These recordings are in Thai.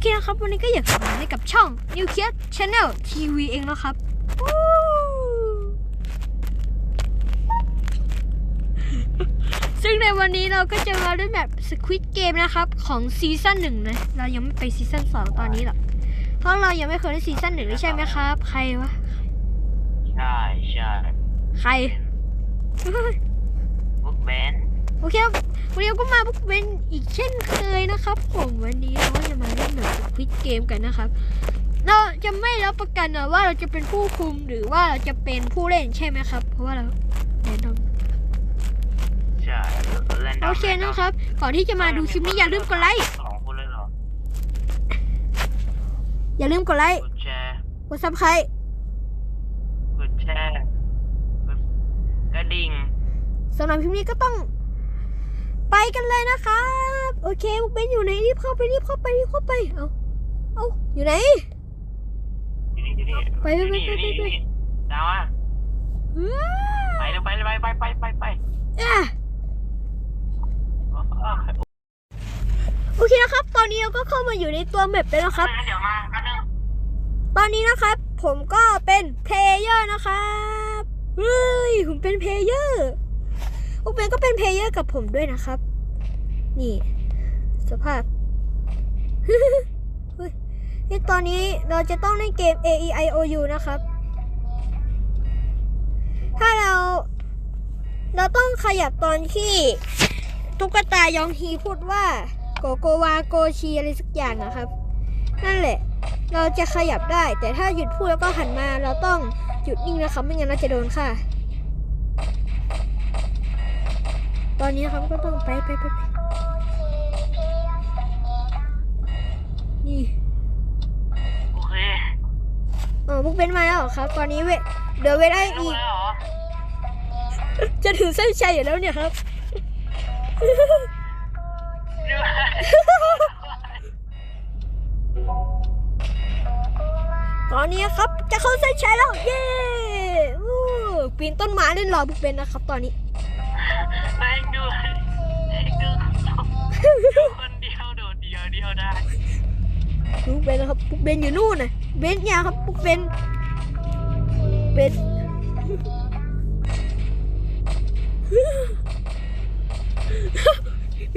เคนะครับ วันนี้ก็อยากกลับมาให้กับช่อง New k i d Channel TV เองนะครับวู้ซึ่งในวันนี้เราก็จะมาด้วยแบบ Squid Game นะครับ ของซีซั่นหนึ่งนะ เรายังไม่ไปซีซั่นสองตอนนี้หรอก เพราะเรายังไม่เคยได้ซีซั่นหนึ่งเลยใช่ไหมครับ ใครวะ ใช่ใช่ใครบุ๊กแบน โอเคครับวันนี้เราก็มาพวกเป็นอีกเช่นเคยนะครับผมวันนี้เราก็จะมาเล่นแบบควิดเกมกันนะครับ เราจะไม่รับประกันนะว่าเราจะเป็นผู้คุมหรือว่าเราจะเป็นผู้เล่นใช่ไหมครับ เพราะว่าเราแนะนใช่แรนำดอโอมเคนะครับ ก่อนที่จะมาดูคลิปนี้อย่าลืมกดไลค์สองคนเลยเหรออย่าลืมกดไลค์กดแชร์กดซับสไครต์กดแชร์กดกระดิ่งสำหรับคลิปนี้ก็ต้อง ไปกันเลยนะครับ โอเคพวกเป็นอยู่ไหนรีบเข้าไปรีบเข้าไปรีบเข้าไป เอาเอาอยู่ไหนอยู่นี่อยู่นี่ไปไปไปไปไปดาวอะไปเลยไปเลยไปไปไปไปไปโอเคนะครับ ตอนนี้เราก็เข้ามาอยู่ในตัวแมปแล้วครับ เดี๋ยวมาแป๊บนึงตอนนี้นะครับ ผมก็เป็นเพลเยอร์นะครับเฮ้ยผมเป็นเพลเยอร์พวกเป็นก็เป็นเพลเยอร์กับผมด้วยนะครับ นี่ สภาพนี่ตอนนี้เราจะต้องเล่นเกม A E I O U นะครับ ถ้าเรา เราต้องขยับตอนที่ตุ๊กตายองฮีพูดว่า โกโกวาโกชีอะไรสักอย่างนะครับ นั่นแหละ เราจะขยับได้ แต่ถ้าหยุดพูดแล้วก็หันมา เราต้องหยุดนิ่งนะครับ ไม่งั้นเราจะโดนค่ะ ตอนนี้นะครับก็ต้องไปไปไปไป นี่โอเคเออพวกเบนมาแล้วเหรอครับ ตอนนี้เวเดี๋ยวเวได้รู้อีก แล้วเหรอจะถึงเส้นชัยอยู่แล้วเนี่ยครับตอนนี้ครับ จะเข้าเส้นชัยแล้ว เย้อู้ปีนต้นไม้เล่นรอพวกเบนนะครับ ตอนนี้นายดูนายดูคนเดียวโดดเดียวเดียวได้ พวกเบนนะครับพวกเบนอยู่นู่นน่ะเบนเนี่ยครับพวกเบนเบน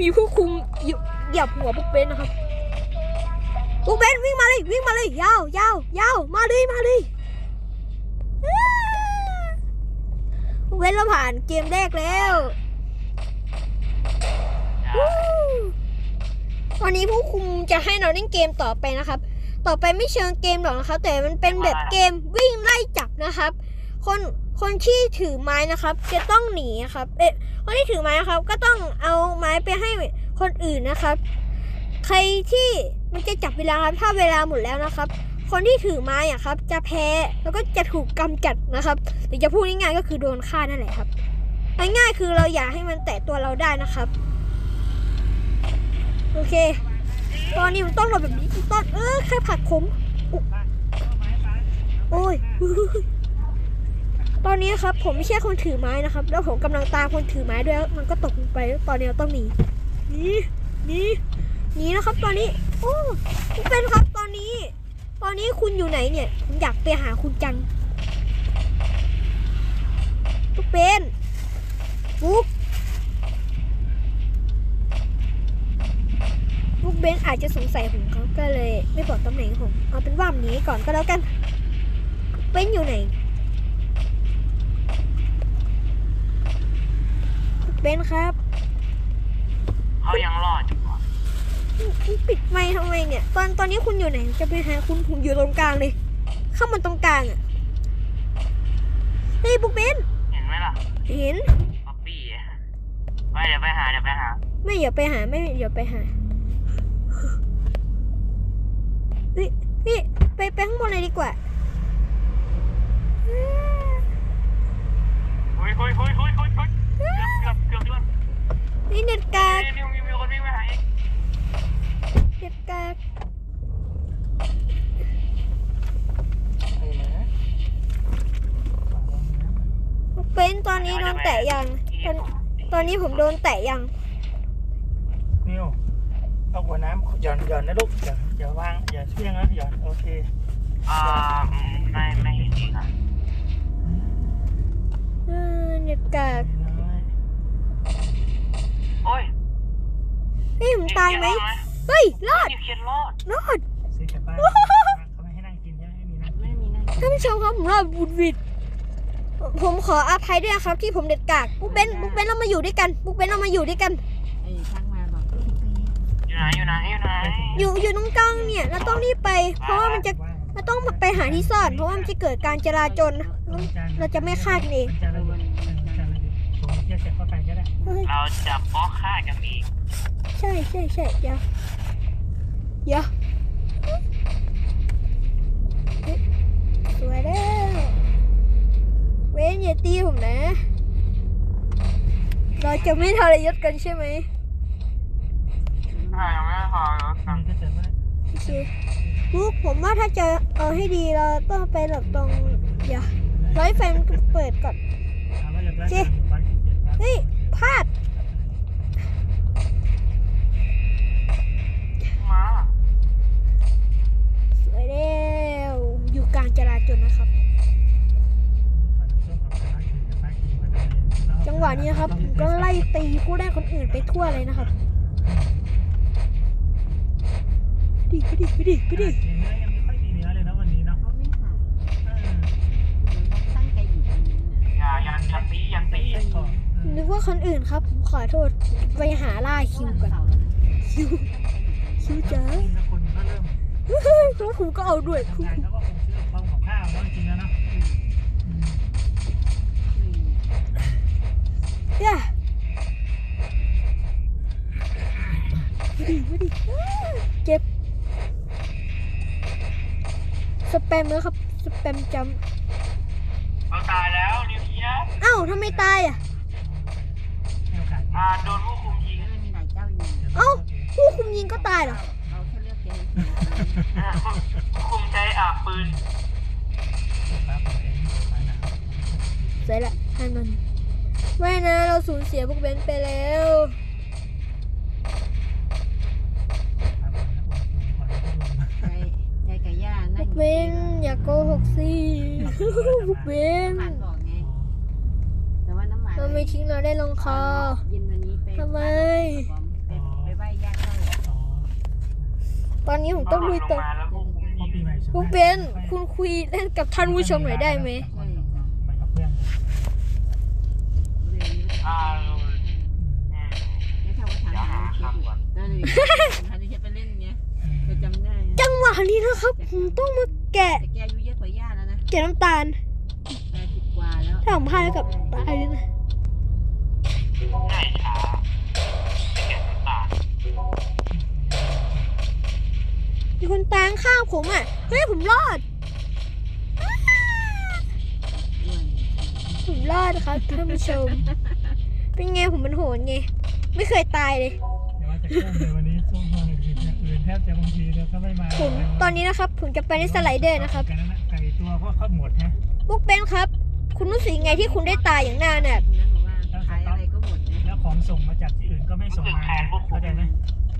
มีผู้คุมอยู่เหยียบหัวพวกเบนนะครับพวกเบนวิ่งมาเลยวิ่งมาเลยยาวยาวยาวมาเลยมาเลยอ้าพวกเบนเราผ่านเกมแรกแล้ว วู้วันนี้ผู้คุมจะให้เราเล่นเกมต่อไปนะครับ ต่อไปไม่เชิงเกมหรอกนะครับ แต่มันเป็นแบบเกมวิ่งไล่จับนะครับ คนคนที่ถือไม้นะครับ จะต้องหนีครับ เอ๊ะคนที่ถือไม้นะครับ ก็ต้องเอาไม้ไปให้คนอื่นนะครับ ใครที่มันจะจับเวลาครับ ถ้าเวลาหมดแล้วนะครับ คนที่ถือไม้อะครับ จะแพ้แล้วก็จะถูกกำจัดนะครับหรือจะพูดง่ายๆก็คือโดนฆ่านั่นแหละครับง่ายๆคือเราอย่าให้มันแตะตัวเราได้นะครับ โอเค ตอนนี้มันต้องหลบแบบนี้ตอนเออแค่ผักผมโอ้ยตอนนี้ครับ ผมไม่ใช่คนถือไม้นะครับ แล้วผมกำลังตามคนถือไม้ด้วยมันก็ตกลงไปตอนนี้เราต้องหนีหนีหนีหนีนะครับ ตอนนี้ โอ้คุณเป็นครับตอนนี้ ตอนนี้คุณอยู่ไหนเนี่ย ผมอยากไปหาคุณจังทุกเป็นปุ๊กปุ๊ กเบนอาจจะสงสัยผมเขาก็เลย ไม่บอกตำแหน่งผมเอาเป็นว่าหนีก่อนก็แล้วกันเป็นอยู่ไหนเบนครับเขายังรอดอยู่เหรอคุณปิดไมค์ทำไมเนี่ย ตอนตอนนี้คุณอยู่ไหน จะไปหาคุณผมอยู่ตรงกลางเลยเข้ามาตรงกลางอะเฮ้ยบุ๊กเบนเห็นไหมล่ะเห็นป๊อปปี้อะไปเดี๋ยวไปหาเดี๋ยวไปหา ไม่อย่าไปหาไม่อย่าไปหา เฮ้ยพี่ไปไปข้างบนเลยดีกว่าคุยคุยคุยคุยคุยคุยเกือบเกือบเกือบด้วยนี่เน็ตกากนี่มีมีคนวิ่งมาหาเองเน็ตกากบุ๊กเบนตอนนี้โดนแตะยัง ตอนตอนนี้ผมโดนแตะยังนิว เอาเอาหัวน้ำหย่อนหย่อนนะลูกอย่าอย่าวางอย่าเชี่ยงนะหย่อนโอเคอ่าอืมไม่ไม่เห็นดีครับเออเน็ตกากน้อยโอ้ยเฮ้ยผมตายไหมเฮ้ยรอดนิวเคลียร์รอดรอดซื้อกลับบ้านเขาไม่ให้นั่งกินใช่ไหมไม่มีนั่งไม่มีนั่งท่านผู้ชมครับผมรอดบุญวิดผมขออภัยด้วยนะครับที่ผมเด็ดกากบุ๊กเบนบุ๊กเบนเรามาอยู่ด้วยกันบุ๊กเบนเรามาอยู่ด้วยกัน ไหนอยู่ไหนอยู่ไหนอยู่อยู่ตรงกลางเนี่ย เราต้องรีบไป เพราะว่ามันจะเราต้องไปหาที่ซ่อน เพราะว่ามันจะเกิดการจราจรเราจะไม่ฆ่ากันเองมันจะระเบิดมันจะระเบิดผมเที่ยวเสร็จเข้าไปก็ได้เฮ้ยเราจะบล็อกฆ่ากันเองใช่ใช่ใช่เดี๋ยวเดี๋ยวเฮ้ยสวยแล้ว เว้นอย่าตีผมนะ เราจะไม่ทรยศกันใช่ไหมอ่ายังไม่ พอแล้วคอัรันบนี้ก็เจอว่าโอเคลูกผมว่าถ้าจะเอาให้ดีเราต้องไปแบบตรงเดี๋ยวร้อยแฟนเปิดก่อน ถามว่าอยากได้อยู่บ้านเกียรติบ้านเฮ้ยพลาดมาสวยแล้วอยู่กลางจราจรนะครับ จังหวะนี้นะครับผมก็ไล่ตีผู้ได้คนอื่นไปทั่วเลยนะครับ ไปดิไปดิไปดิไปดิเนื้อยังไม่ค่อยมีเนื้อเลยนะวันนี้เนาะเขาไม่หาเออเขาตั้งใจอยู่ตรงนี้นะอย่าอย่าอย่าตีอย่าตีเส้นก่อนนึกว่าคนอื่นครับผมขอโทษไปหาล่าคิวก่อนเสาแล้วนะคิวคิวจ๋าแล้วคนก็เริ่มแล้วผมก็เอาด้วยคุณงานเขาก็คงซื้อของของข้าวแล้วจริงๆแล้วเนาะย่าไปดิไปดิ สแปมแล้วครับ สแปมจเราตายแล้วนิวเคลียร์ำเอ้าทำไมตายอะให้โอกาสอ่าโดนผู้คุมยิงมันมีหลายเจ้าอยู่เอ้า ผู้คุมยิงก็ตายเหรอ เราแค่เลือกเกมอ่าผู้คุมใช้อ่าปืนป้าผมเองป้าหนาวเสร็จละให้มันไม่นะ เราสูญเสียพวกเบนซ์ไปแล้ว ป้าผมนะอดทนก่อนให้ดูมา ใจใจกับย่า พ นั่ ว ง ก เบนซ์อย่าโกหกสิพวกเบนซ์หมันบอกไง แต่ว่าน้ำหมันเราไม่ทิ้งเราได้ลงคอยินวันนี้ไปทำไม ไปไปไหว้ญาติเขาอ๋อตอนนี้ผมต้องลุยต่อลงมาแล้วผู้คุมพอยิงปีใหม่พวกเบนซ์คุณคุยเล่นกับท่านผู้ชมหน่อยได้ไหมใช่ไปกับเพื่อนอ่าเราอืมแล้วเขาก็ถามเดี๋ยวหาหาคำก่อนก็เลยทันทีไปเล่นไงจะจำได้จั งหวะนี้นะครับ ผมต้องมาแกะ แต่แกอายุเยอะกว่าย่าแล้วนะแกะน้ำตาล แปดสิบกว่าแล้วถ้าผมพลาดแล้วกับตายเลยนะง่ายช้าไม่เก็บน้ำตาลมีคนตายข้างๆผมอะ เฮ้ย ผมรอด อ้วนผมรอดครับท่านผู้ชม เป็นไงผมมันโหดไง ไม่เคยตายเลย เดี๋ยวว่าจะกุ้งเลยวันนี้ช่วงห้องอื่น อย่างอื่นแทบจะบางทีเนี่ยก็ไม่มาผมตอนนี้นะครับ ผมจะไปในสไลเดอร์นะครับกันนั่นแหละไก่ตัวเพราะเขาหมดฮะพวกเบนครับ คุณรู้สึกยังไงที่คุณได้ตายอย่างหน้าเนี่ยนั้นบอกว่าขายอะไรก็หมดนะแล้วของส่งมาจากที่อื่นก็ไม่ส่งมาเข้าใจไหม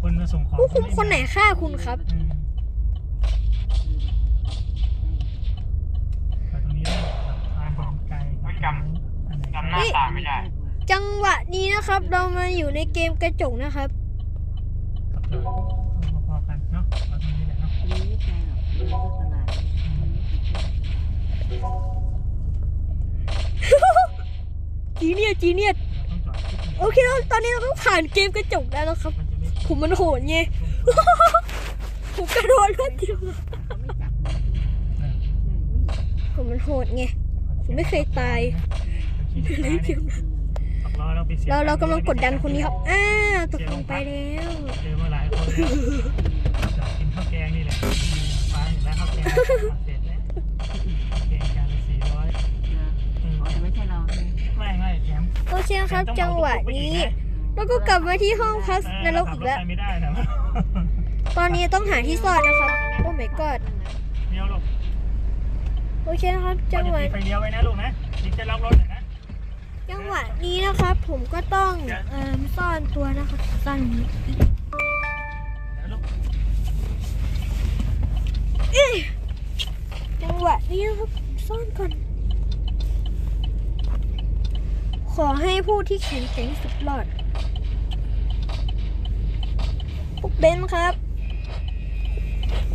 คนมาส่งของผู้คุมคนไหนฆ่าคุณครับอืมแต่ตรงนี้ได้ทานของไก่อันไหนจำหน้าตาไม่ได้จังหวะนี้นะครับ เรามาอยู่ในเกมกระจกนะครับ จีเนียจีเนียโอเคแล้วตอนนี้เราก็ผ่านเกมกระจกแล้วนะครับ ผมมันโหดไงผมกระโดดรวดเดียวเขาไม่จับนะเออผมมันโหดไงผมไม่เคยตายเลยเดียวรอเราเรากำลังกดดันคนนี้ครับ อ้าตกลงไปแล้ว เห็นแล้วข้าวแกงเสร็จแล้วแกงจานละสี่ร้อยอ๋อแต่ไม่ใช่เราใช่ไหมไม่ไม่แถมโอเคครับจังหวะนี้แล้วก็กลับมาที่ห้องพักนรกอีกแล้วขับถไปไม่ได้นะตอนนี้ต้องหาที่ซ่อนนะครับโอ้ my god เลี้ยวลูกโอเคนะครับ จังหวะไปเลี้ยวไว้นะลูกนะนี่จะล็อกรถหน่อยนะจังหวะนี้นะครับ ผมก็ต้องเอ่อซ่อนตัวนะครับซ่อนนี้ จังหวะนี้ครับ ซ่อนก่อน ขอให้ผู้ที่แข็งแกร่งสุดรอดพวกเบนครับ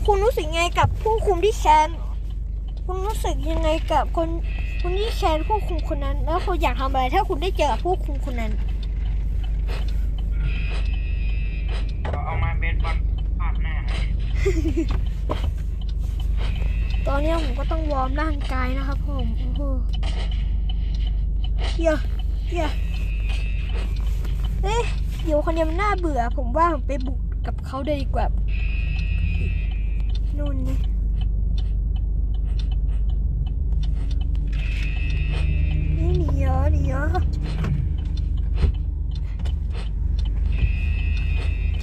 คุณรู้สึกไงกับผู้คุมที่แค้นคุณรู้สึกยังไงกับคนคนที่แค้นผู้คุมคนนั้น แล้วคุณอยากทำอะไร ถ้าคุณได้เจอผู้คุมคนนั้นเอามาเบสบอลพาดหน้า ตอนนี้ผมก็ต้องวอร์มร่างกายนะครับผมโอ้โหเฮียเฮียเอ๊ะอยู่คนเดียวมันน่าเบื่อ ผมว่าผมไปบุกกับเขาเลยดีกว่านู่นนี่นี่หนีเหรอหนีเหรอ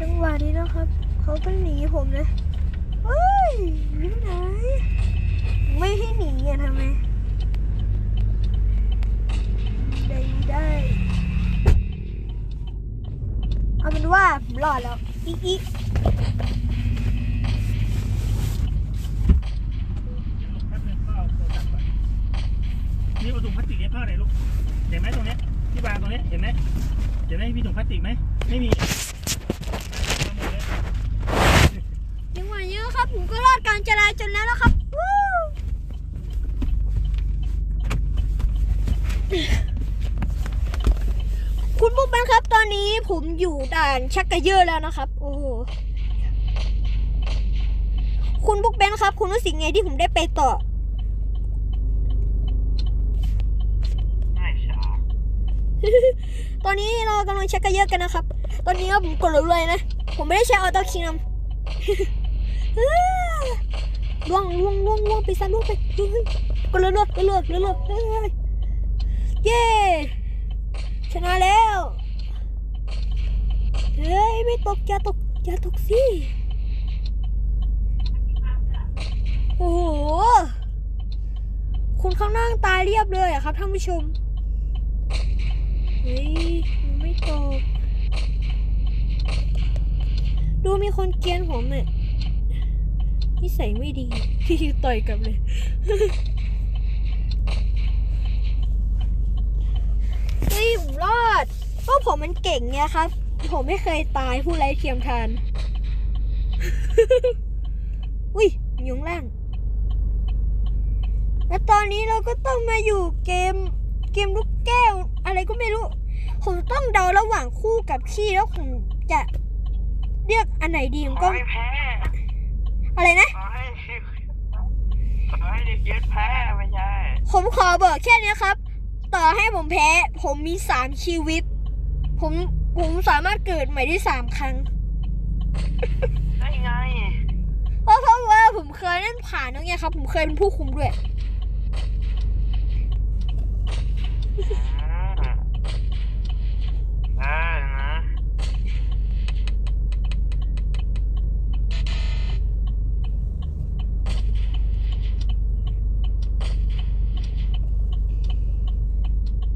จังหวะนี้นะครับ เขาก็หนีผมนะเฮ้ยหนีไปไหน ไม่ให้หนีอะทำไมได้ได้ เอาเป็นว่าผมรอดแล้ว อีกอีกแป๊บนึงพ่อเอาโทรศัพท์ก่อนนี่เอาถุงพลาสติกให้พ่อหน่อยลูก เห็นไหมตรงเนี้ยที่วางตรงเนี้ยเห็นไหมเห็นไหมมีถุงพลาสติกไหมไม่มีเอาหมดเลยจังหวะนี้นะครับผมก็รอดการจราจรแล้วนะครับ วู้คุณบุ๊กแมนครับ ตอนนี้ผมอยู่ด่านชักกะเยอะแล้วนะครับ โอ้โหคุณบุ๊กแบนครับ คุณรู้สึกไงที่ผมได้ไปต่อง่ายช้าตอนนี้เรากำลังเช็คกันเยอะกันนะครับ ตอนนี้ครับผมกดเลยนะ ผมไม่ได้ใช้ออโต้คิงนำล่วงล่วงล่วงล่วงไปซะล่วงไปเฮ้ยกดเลยเลยกดเลยเลยเลยเฮ้ยเย้ ชนะแล้ว เฮ้ย ไม่ตกอย่าตกอย่าตกสิ โอ้โห คุณข้างนั่งตายเรียบเลยอะครับท่านผู้ชม เฮ้ย มันไม่ตก ดูมีคนเกลียนผมเนี่ยนิสัยไม่ดี ต่อยกลับเลย เฮ้ยผมรอดเพราะ ผมมันเก่งไงครับ ผมไม่เคยตายผู้ไร้เทียมทาน อุ้ยอยู่ข้างล่าง แล้วตอนนี้เราก็ต้องมาอยู่เกม เกมลูกแก้ว อะไรก็ไม่รู้ ผมต้องเดาระหว่างคู่กับขี้แล้วผมจะเลือกอันไหนดีผมขก็อให้แพ้อะไรนะ ขอให้ขอให้เด็กยึดแพ้ไม่ใช่ ผมขอบอกแค่เนี้ยครับ ต่อให้ผมแพ้ ผมมีสามชีวิต ผมผมสามารถเกิดใหม่ได้สามครั้ง ได้ไง เพราะเพราะว่าผมเคยเล่นผ่านแล้วไงครับ ผมเคยเป็นผู้คุมด้วยอ่านะ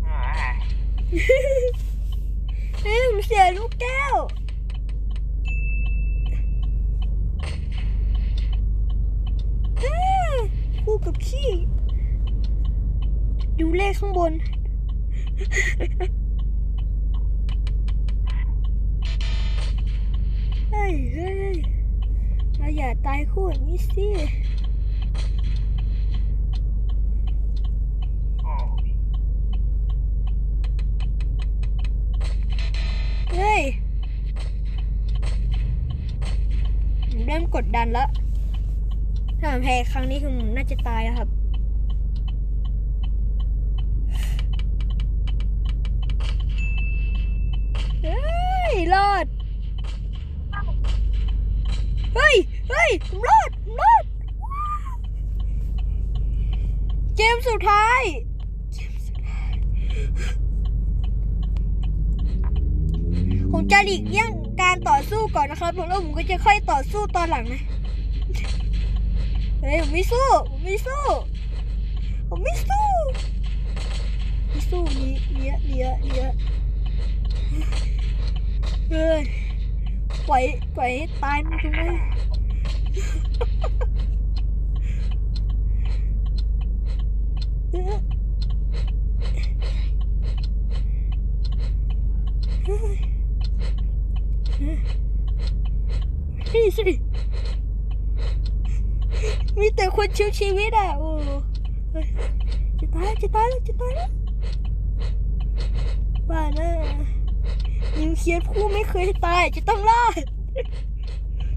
อ่าเฮ้ยผ มเสียลูกแก้ว คู่กับขี้ ดูเลขข้างบน เฮ้ยเฮ้ยเราอย่าตายคู่อย่างนี้สิ โอ้ เฮ้ยผม เริ่มกดดันแล้ว ถ้าผมแพ้ครั้งนี้คือผมน่าจะตายแล้วครับ เฮ้ย รอด เฮ้ย เฮ้ยผมรอดผมรอด เกมสุดท้าย เกมสุดท้าย ผมจะหลีกเลี่ยงการต่อสู้ก่อนนะครับแล้วผมก็จะค่อยต่อสู้ตอนหลังนะเฮ้ยผมไม่สู้ผมไม่สู้ผมไม่สู้ไม่สู้นีเนี้ยเนี้ยเนี้ยเฮ้ยปล่อยปล่อยให้ตายมันตรงนี้ สิ มีแต่คนชิวชีวิตอะโอ้ยจะตายจะตายจะตายแล้วบ้านะนิวเคลียร์ผู้ไม่เคยตายจะต้องรอด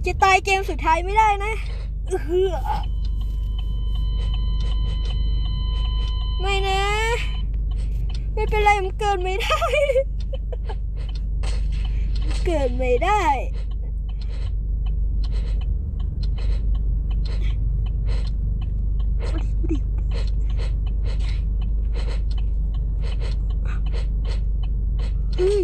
จะตายเกมสุดท้ายไม่ได้นะไม่นะ ไม่เป็นไรมันเกิดไม่ได้ เกิดไม่ได้อืม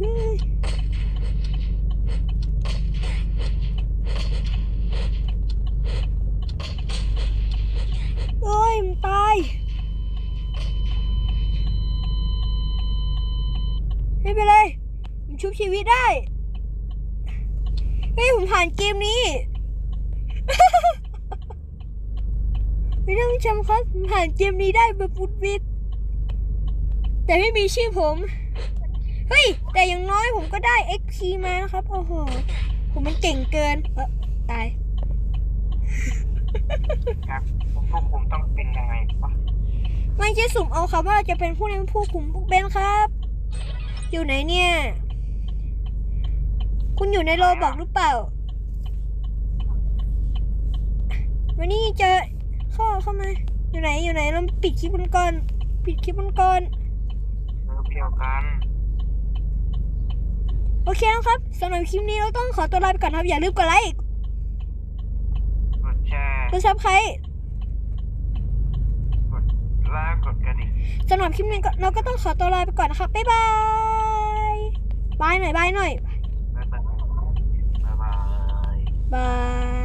อืมโอ้ยมันตาย ไม่เป็นไร ผมชุบชีวิตได้ เฮ้ย ผมผ่านเกมนี้ไม่ต้องชมครับผมผ่านเกมนี้ได้แบบบุดวิดแต่ไม่มีชื่อผม เฮ้ย แต่อย่างน้อยผมก็ได้ XP มานะครับ โอ้โห ผมมันเก่งเกิน เออตาย ครับพวกคุณต้องเป็นยังไงวะไม่ใช่สุ่มเอาครับว่าจะเป็นผู้นำผู้คุมพวกเบนครับ อยู่ไหนเนี่ย คุณอยู่ในโรบอกหรือเปล่า วันนี้เจอเข้าเข้ามา อยู่ไหนอยู่ไหนเราปิดคลิปมันก่อนปิดคลิปมันก่อนเออเดียวกันโอเคนะครับสำหรับคลิปนี้เราต้องขอตัวลาไปก่อนครับ อย่าลืมกดไลค์กดแชร์กดซับสไครต์กดไลค์กดกระดิ่งสำหรับคลิปนี้ก็เราก็ต้องขอตัวลาไปก่อนนะครับบ๊ายบายบายหน่อยบายหน่อย บ๊